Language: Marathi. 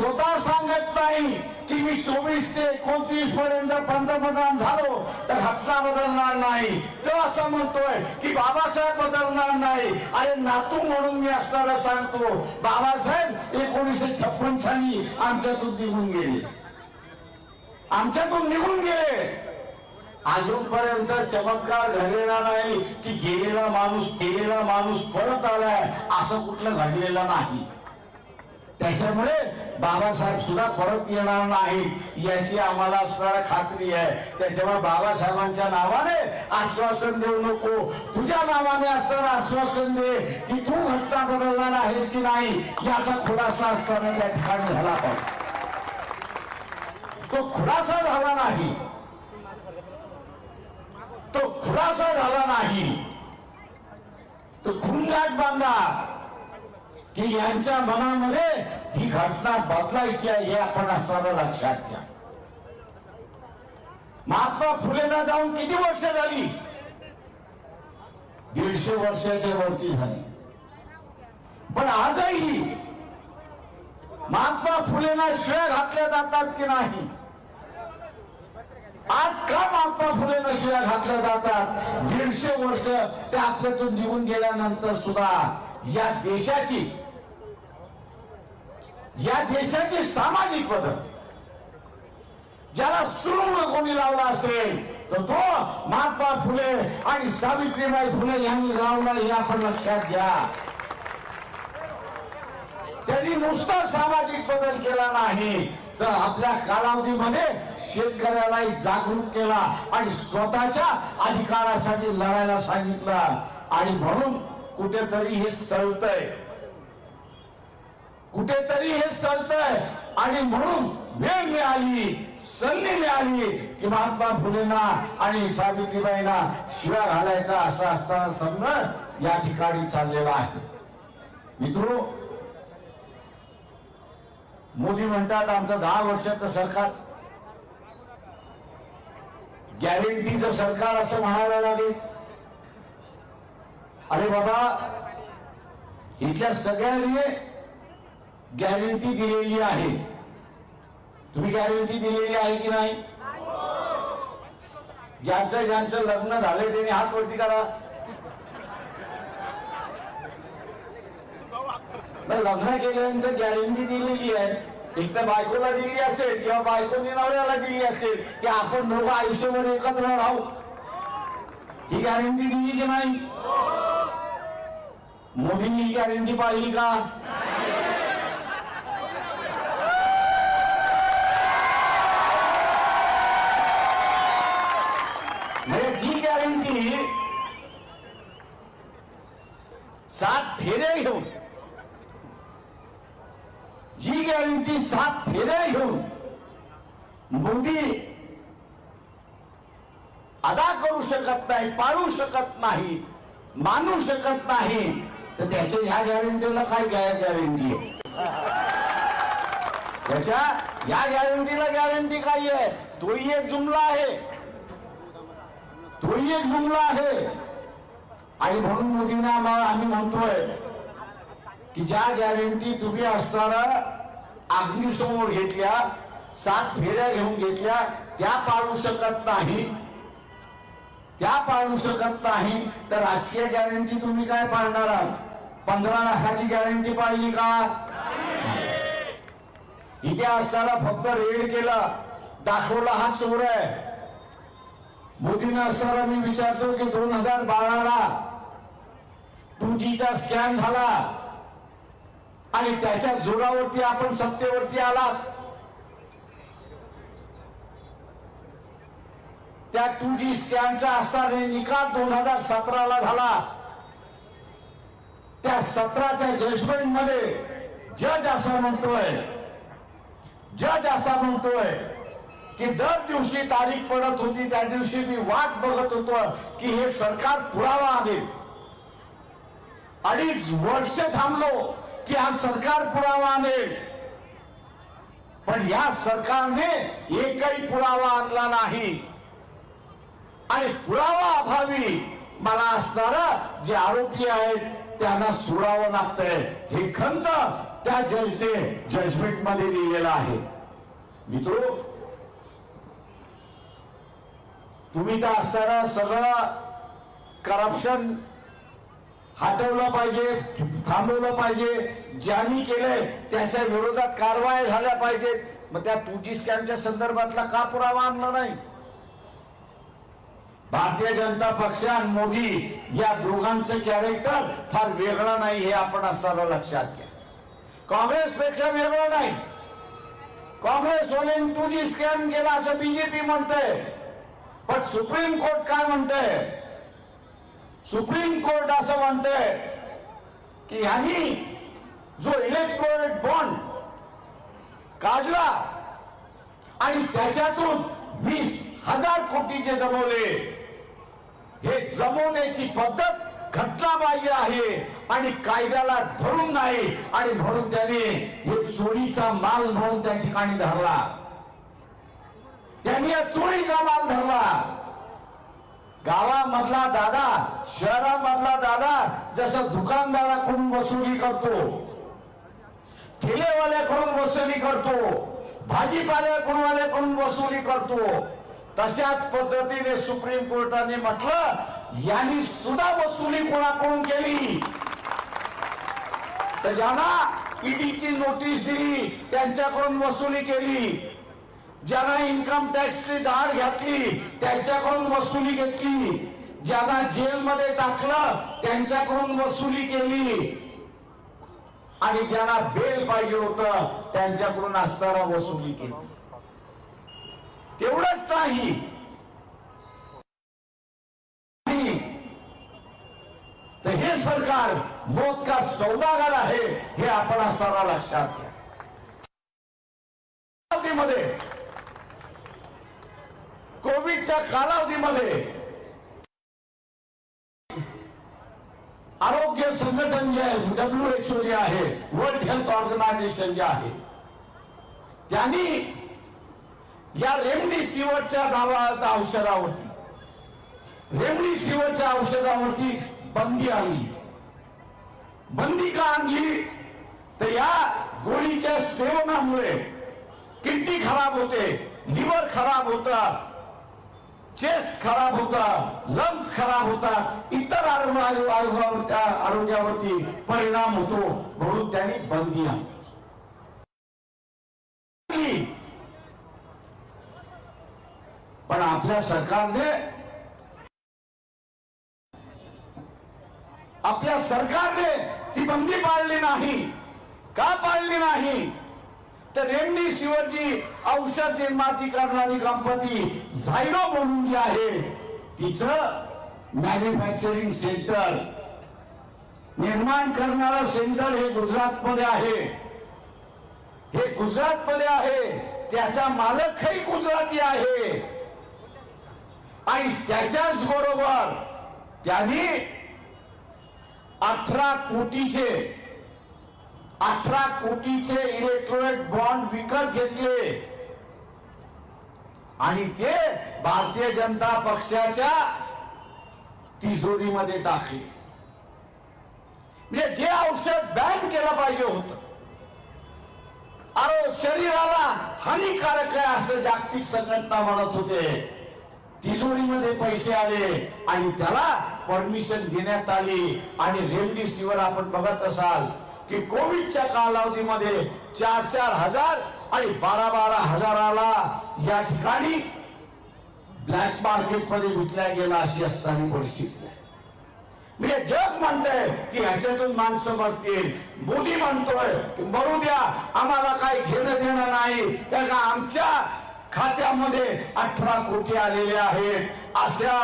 स्वतः सांगत नाही की मी चोवीस ते एकोणतीस पर्यंत पंतप्रधान झालो तर घटना बदलणार नाही. तो असं म्हणतोय की बाबासाहेब बदलणार नाही. अरे नातू म्हणून मी असताना सांगतो बाबासाहेब एकोणीसशे छप्पन साली आमच्यातून निघून गेले. आमच्यातून निघून गेले. अजूनपर्यंत चमत्कार घडलेला नाही की गेलेला माणूस गेलेला माणूस परत आलाय असं कुठलं घडलेलं नाही. त्याच्यामुळे बाबासाहेब सुद्धा परत येणार नाही याची आम्हाला असणारा खात्री आहे. त्याच्यामुळे बाबासाहेबांच्या नावाने आश्वासन देऊ नको. तुझ्या नावाने असणारं आश्वासन दे की तू घटना बदलणार आहेस की नाही याचा खुलासा असताना त्या ठिकाणी झाला पाहिजे. तो खुलासा झाला नाही. तो खुलासा झाला नाही. तो खुंगाट बांधा. की यांच्या मनामध्ये ही घटना बदलायची आहे हे आपण असताना लक्षात घ्या. महात्मा फुलेला जाऊन किती वर्ष झाली? दीडशे वर्षाच्या वरती झाली. पण आजही महात्मा फुलेंना शिव्या घातल्या जातात की नाही? आज का महात्मा फुलेंना शिव्या घातल्या जातात? दीडशे वर्ष ते आपल्यातून निघून गेल्यानंतर सुद्धा या देशाची या देशाची सामाजिक पद्धत ज्याला सुरुंग कोणी लावला असेल तर तो महात्मा फुले आणि सावित्रीबाई फुले यांनी लावला हे आपण लक्षात घ्या. त्यांनी नुसता सामाजिक बदल केला नाही तर आपल्या कालावधीमध्ये शेतकऱ्यालाही जागरूक केला आणि स्वतःच्या अधिकारासाठी लढायला सांगितलं. आणि म्हणून कुठेतरी हे सळतय. कुठेतरी हे चालतंय. आणि म्हणून वेळ मिळाली संधी मिळाली की महात्मा फुलेंना आणि सावित्रीबाईंना शिवा घालायचा असं असताना समज या ठिकाणी चाललेला आहे. मित्र मोदी म्हणतात आमचं दहा वर्षाचं सरकार. गॅरंटीचं सरकार असं म्हणायला लागेल. अरे बाबा इथल्या सगळ्यांनी गॅरंटी दिलेली आहे. तुम्ही गॅरंटी दिलेली आहे की नाही? ज्यांचं ज्यांचं लग्न झालंय त्यांनी हात वरती करा. लग्न केल्यानंतर गॅरंटी दिलेली आहे. एक तर बायकोला दिली असेल किंवा बायकोने नवऱ्याला दिली असेल की आपण दोघं आयुष्यभर एकत्र राहू. ही गॅरंटी दिली की नाही? मोदींनी ही गॅरंटी पाहिली का म्हणजे जी गॅरंटी सात फेऱ्या घेऊन जी गॅरंटी सात फेऱ्या घेऊन मोदी अदा करू शकत नाही पाळू शकत नाही मानू शकत नाही. तर त्याच्या ह्या गॅरंटीला काय गॅरंटी आहे? त्याच्या या गॅरंटीला गॅरंटी काय आहे? तोही एक जुमला आहे. तोही एक जुमला आहे. आणि म्हणून मोदींना आम्हाला आम्ही म्हणतोय की ज्या गॅरंटी तुम्ही असताना अग्निसमोर घेतल्या सात फेऱ्या घेऊन घेतल्या त्या पाळू शकत नाही. त्या पाळू शकत नाही. तर राजकीय गॅरंटी तुम्ही काय पाळणार आहात? पंधरा लाखाची गॅरंटी पाळली का? इथे असताना फक्त रेड केला. दाखवला हा चोर आहे. मोदींना असताना मी विचारतो की दोन हजार बाराला टू जीचा स्कॅम झाला. आणि त्याच्या जोरावरती आपण सत्तेवरती आलात. त्या टू जी स्कॅमचा असा निकाल दोन हजार सतराला झाला. त्या सतराच्या जजमेंटमध्ये जज असा म्हणतोय जज असा म्हणतोय की दर दिवशी तारीख पडत होती त्या दिवशी मी वाट बघत होतो की हे सरकार पुरावा आले अडीच वर्ष थांबलो. की हा सरकार पुरावा आणेल. पण या सरकारने एकही पुरावा आणला नाही. आणि पुरावा अभावी मला असणार जे आरोपी आहेत त्यांना सोडावं लागतंय. हे खंत त्या जजने जजमेंटमध्ये लिहिलेलं आहे. मित्र तुम्ही तर असताना सगळं करप्शन हटवलं पाहिजे थांबवलं पाहिजे. ज्यांनी केलंय त्यांच्या विरोधात कारवाई झाल्या पाहिजेत. मग त्या टू जी स्कॅमच्या संदर्भातला का पुरावा आणला नाही? भारतीय जनता पक्ष आणि मोदी या दोघांचं कॅरेक्टर फार वेगळं नाही हे आपण असताना लक्षात घ्या. काँग्रेस पेक्षा वेगळं नाही. काँग्रेसवाल्यांनी टू जी स्कॅम केला असं बीजेपी म्हणतंय. पण सुप्रीम कोर्ट काय म्हणते सुप्रीम कोर्ट असं म्हणते की ह्यांनी जो इलेक्ट्रॉनिक बॉन्ड काढला आणि त्याच्यातून वीस हजार कोटी जे जमवले हे जमवण्याची पद्धत घटनाबाह्य आहे आणि कायद्याला धरून नाही. आणि म्हणून त्याने हे चोरीचा माल म्हणून त्या ठिकाणी धरला. त्यांनी या चोरीचा माल धरला. गावामधला दादा शहरामधला दादा जसं दुकानदाराकडून वसुली करतो ठेलेवाल्याकडून वसुली करतो. भाजीपाल्याकडून वसुली करतो. तशाच पद्धतीने सुप्रीम कोर्टाने म्हटलं यांनी सुद्धा वसुली कोणाकडून केली? तर ज्यांना ईडीची नोटीस दिली त्यांच्याकडून वसुली केली. ज्यांना इन्कम टॅक्सची धाड घातली त्यांच्याकडून वसुली घेतली. ज्यांना जेलमध्ये टाकलं त्यांच्याकडून वसुली केली. आणि ज्यांना बेल पाहिजे होतं त्यांच्याकडून असताना वसुली केली. तेवढंच नाही. तर हे सरकार मोद का सौदागार आहे हे आपण असताना लक्षात घ्या. कालावधीमध्ये कोविडच्या कालावधीमध्ये आरोग्य संघटन जे आहे डब्ल्यू एच ओ जे आहे वर्ल्ड हेल्थ ऑर्गनायझेशन जे आहे त्यांनी या रेमडेसिवीरच्या दावा औषधावरती रेमडेसिवीरच्या औषधावरती बंदी आणली. बंदी का आणली? तर या गोळीच्या सेवनामुळे किडनी खराब होते लिव्हर खराब होतात चेस्ट खराब होता लंग्स खराब होता आरोग्यावर- आरोग्यावरती परिणाम होतो म्हणून त्यांनी बंदी आणली. पण आपल्या सरकारने आपल्या सरकारने ती बंदी पाळली नाही. का पाळली नाही? तर रेमडेसिवीरची औषध निर्माती करणारी कंपनी झायरो म्हणून जी आहे तिचं मॅन्युफॅक्चरिंग सेंटर. निर्माण करणारा सेंटर हे गुजरात मध्ये आहे. हे गुजरात मध्ये आहे. त्याचा मालकही गुजराती आहे. आणि त्याच्याच बरोबर त्यांनी अठरा कोटीचे अठरा कोटीचे इलेक्ट्रॉनिक बॉन्ड विकत घेतले. आणि ते भारतीय जनता पक्षाच्या तिजोरीमध्ये टाकले म्हणजे जे औषध बॅन केलं पाहिजे होतं अरे शरीराला हानिकारक आहे असं जागतिक संघटना म्हणत होते. तिजोरीमध्ये पैसे आले आणि त्याला परमिशन देण्यात आली आणि रेमडेसिवीर आपण बघत असाल की कोविडच्या कालावधीमध्ये चार चार हजार आणि बारा बारा हजाराला या ठिकाणी ब्लॅक मार्केटमध्ये विकल्या गेला अशी असताना परिस्थिती आहे म्हणजे जग म्हणतंय की ह्याच्यातून माणसं मरतील मोदी म्हणतोय की मरू द्या आम्हाला काही घेणं देणं नाही. कारण आमच्या खात्यामध्ये अठरा कोटी आलेले आहेत. अशा